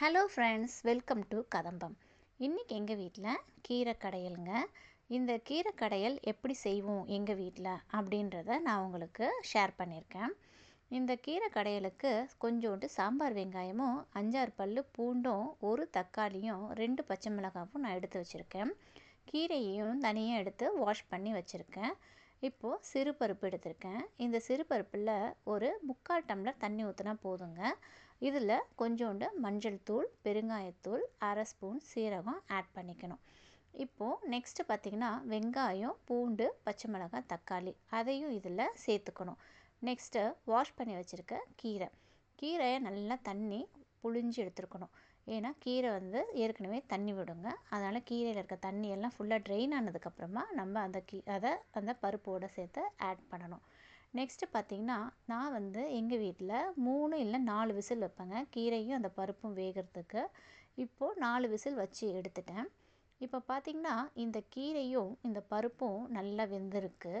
Hello friends welcome to கதம்பம் இன்றைக்கி எங்கள் வீட்டில் கீரை கடையலுங்க. இந்த கீரை கடையல் எப்படி செய்வோம் எங்கள் வீட்டில் அப்படின்றத நான் உங்களுக்கு ஷேர் பண்ணியிருக்கேன் இந்த கீரை கடையலுக்கு கொஞ்சோண்டு சாம்பார் வெங்காயமும் அஞ்சாறு பல் பூண்டும் ஒரு தக்காளியும் ரெண்டு பச்சை மிளகாவும் நான் எடுத்து வச்சுருக்கேன். கீரையையும் தனியாக எடுத்து வாஷ் பண்ணி வச்சுருக்கேன். இப்போது சிறுபருப்பு எடுத்திருக்கேன். இந்த சிறுபருப்பில் ஒரு முக்கால் டம்ளர் தண்ணி ஊற்றினா போதுங்க. இதில் கொஞ்சோண்டு மஞ்சள் தூள் பெருங்காயத்தூள் அரை ஸ்பூன் சீரகம் ஆட் பண்ணிக்கணும். இப்போது நெக்ஸ்ட்டு பார்த்திங்கன்னா வெங்காயம் பூண்டு பச்சை மிளகாய் தக்காளி அதையும் இதில் சேர்த்துக்கணும். நெக்ஸ்ட்டு வாஷ் பண்ணி வச்சுருக்க கீரை. கீரையை நல்லா தண்ணி புழிஞ்சு எடுத்துருக்கணும். ஏன்னா கீரை வந்து ஏற்கனவே தண்ணி விடுங்க. அதனால் கீரையில் இருக்க தண்ணியெல்லாம் ஃபுல்லாக ட்ரெயின் ஆனதுக்கப்புறமா நம்ம அந்த கீ அதை அந்த பருப்போடு சேர்த்து ஆட் பண்ணணும். நெக்ஸ்ட்டு பார்த்திங்கன்னா நான் வந்து எங்கள் வீட்டில் மூணு இல்லை நாலு விசில் வைப்பேங்க. கீரையும் அந்த பருப்பும் வேகிறதுக்கு. இப்போது நாலு விசில் வச்சு எடுத்துட்டேன். இப்போ பார்த்திங்கன்னா இந்த கீரையும் இந்த பருப்பும் நல்லா வெந்திருக்கு.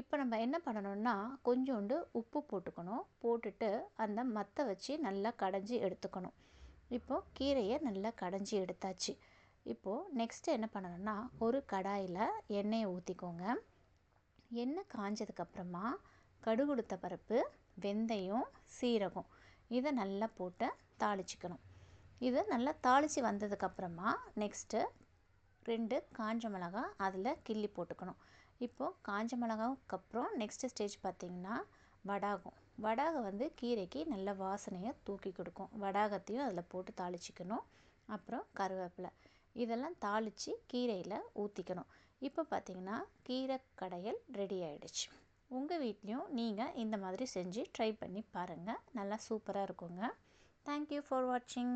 இப்போ நம்ம என்ன பண்ணணும்னா கொஞ்சோண்டு உப்பு போட்டுக்கணும். போட்டுட்டு அந்த மத்தை வச்சு நல்லா கடைஞ்சி எடுத்துக்கணும். இப்போது கீரையை நல்லா கடைஞ்சி எடுத்தாச்சு. இப்போது நெக்ஸ்ட்டு என்ன பண்ணணும்னா ஒரு கடாயில் எண்ணெயை ஊற்றிக்கோங்க எண்ணெய் காஞ்சதுக்கப்புறமா கடுகுடுத்த பருப்பு வெந்தயம் சீரகம் இதை நல்லா போட்டு தாளிச்சிக்கணும். இது நல்லா தாளித்து வந்ததுக்கப்புறமா நெக்ஸ்ட்டு ரெண்டு காஞ்ச மிளகா அதில் கிள்ளி போட்டுக்கணும். இப்போது காஞ்ச மிளகாவுக்கு அப்புறம் நெக்ஸ்ட்டு ஸ்டேஜ் பார்த்திங்கன்னா வடாகம். வடாகம் வந்து கீரைக்கு நல்ல வாசனையை தூக்கி கொடுக்கும். வடாகத்தையும் அதில் போட்டு தாளிச்சிக்கணும். அப்புறம் கருவேப்பிலை. இதெல்லாம் தாளித்து கீரையில் ஊற்றிக்கணும் இப்போ பார்த்திங்கன்னா கீரை கடையல் ரெடி ஆகிடுச்சு உங்கள் வீட்லேயும் நீங்கள் இந்த மாதிரி செஞ்சு ட்ரை பண்ணி பாருங்கள் நல்லா சூப்பராக இருக்குங்க. தேங்க்யூ ஃபார் வாட்சிங்